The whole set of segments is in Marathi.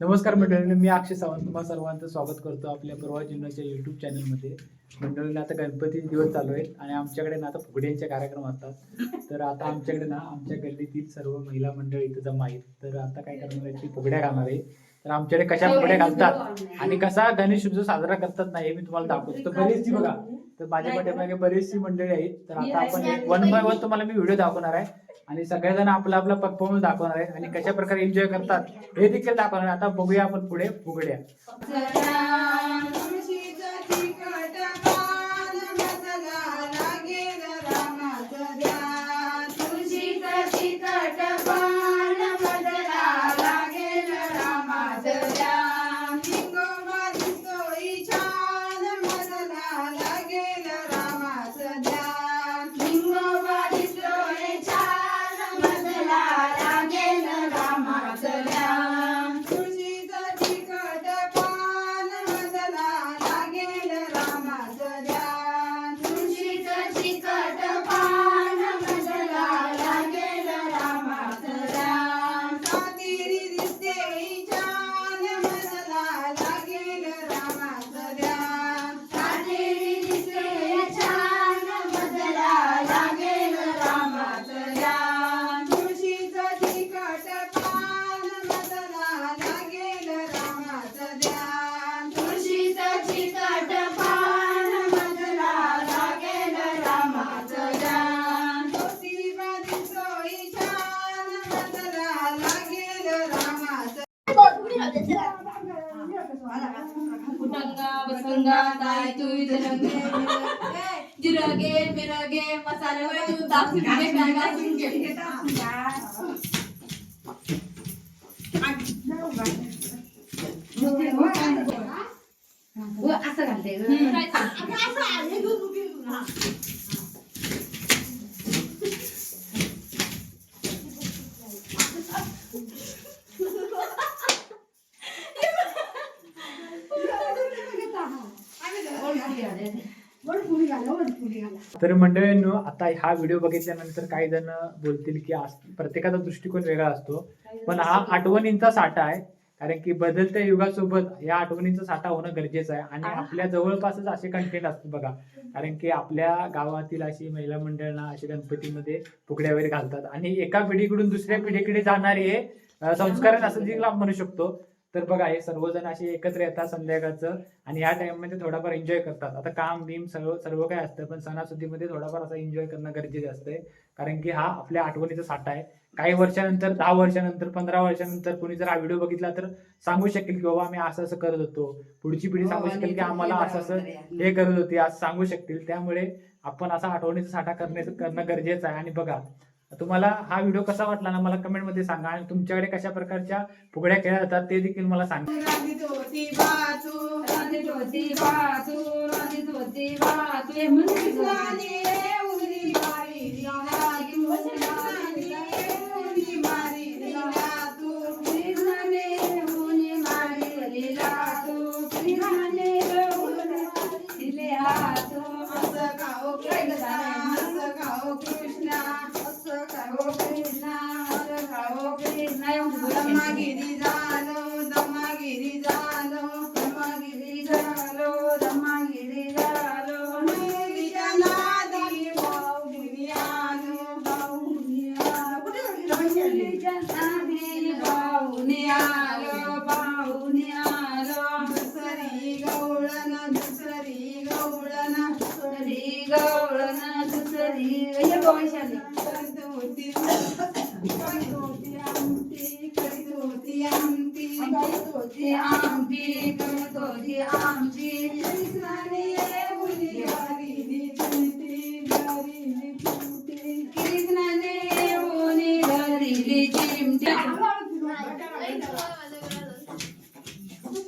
नमस्कार मंडळींनो मी अक्षय सावंत तुम्हा सर्वांचं स्वागत करतो आपल्या परवा जीवनाच्या युट्यूब चॅनलमध्ये मंडळींना आता गणपती दिवस चालू आहेत आणि आमच्याकडे ना आता फुगड्यांचे कार्यक्रम असतात. तर आता आमच्याकडे ना आमच्या गल्लीतील सर्व महिला मंडळ इथं जमा आहेत. तर आता काय करणार आहे फुगड्या घालणार आहे. तर आमच्याकडे कशा फुगड्या घालतात आणि कसा गणेश उत्सव साजरा करतात ना हे मी तुम्हाला दाखवतो. तर बरीचशी बघा तर माझ्या पाठीमागे बरीचशी मंडळी आहेत. तर आता आपण वन बाय वन तुम्हाला मी व्हिडिओ दाखवणार आहे. आणि सगळेजण आपला आपला परफॉर्मन्स दाखवणार आहेत आणि कशा प्रकारे एन्जॉय करतात हे देखील दाखवणार आहे. आता बघूया आपण पुढे फुगड्या ताई तू जिरगे मिरगे मसाले तू दाखवून घे बॅगा घे असं घालते. तर मंडळींनो आता हा व्हिडिओ बघितल्यानंतर काही जण बोलतील की प्रत्येकाचा दृष्टिकोन वेगळा असतो. पण हा आठवणींचा साठा आहे. कारण की बदलत्या युगासोबत या आठवणींचा साठा होणं गरजेचं आहे. आणि आपल्या जवळपासच असे कंटेंट असतात बघा. कारण की आपल्या गावातील अशी महिला मंडळांना असे गणपतीमध्ये फुगड्या वगैरे घालतात. आणि एका पिढीकडून दुसऱ्या पिढीकडे जाणारे हे संस्कार असं आपण म्हणू शकतो. तर बघा हे सर्वजण असे एकत्र येतात संध्याकाळचं आणि या टाइममध्ये थोडाफार एन्जॉय करतात. आता काम बीम सर्व सर्व काय असतं पण सणासुदीमध्ये थोडाफार असं एन्जॉय करणं गरजेचं असतंय. कारण की हा आपल्या आठवणीचा साठा आहे. काही वर्षानंतर दहा वर्षानंतर पंधरा वर्षानंतर कोणी जर हा व्हिडिओ बघितला तर सांगू शकेल की बाबा आम्ही असं असं करत होतो. पुढची पिढी सांगू शकेल की आम्हाला असं असं हे करत होते. आज सांगू शकतील त्यामुळे आपण असा आठवणीचा साठा करण्याचं करणं गरजेचं आहे. आणि बघा तुम्हाला हा व्हिडिओ कसा वाटला ना मला कमेंटमध्ये सांगा. आणि तुमच्याकडे कशा प्रकारच्या फुगड्या खेळल्या जातात ते देखील मला सांगा. नादी भाऊनी आलो भाऊनी आलो. दुसरी गवळण दुसरी गवळण दुसरी गवळण दुसरी हे वैशाली करत होती करत होती आमटी करत होती आमटी करत होती आमटी करत होती आमटी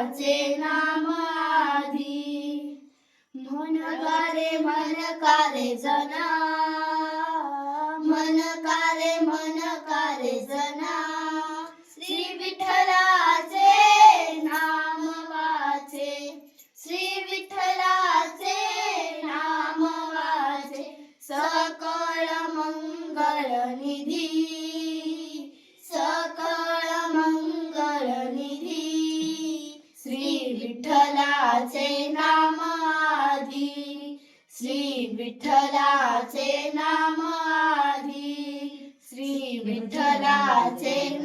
विठ्ठलाचे नाम आधी. मन कारे मन कारे जना. मन कारे मन कारे जना. श्री विठ्ठलाचे नाम वाचे. श्री विठ्ठलाचे नाम वाचे. सकळ मंगळ निधी. श्री विठ्ठलाचे नाम आधी. श्री विठ्ठलाचे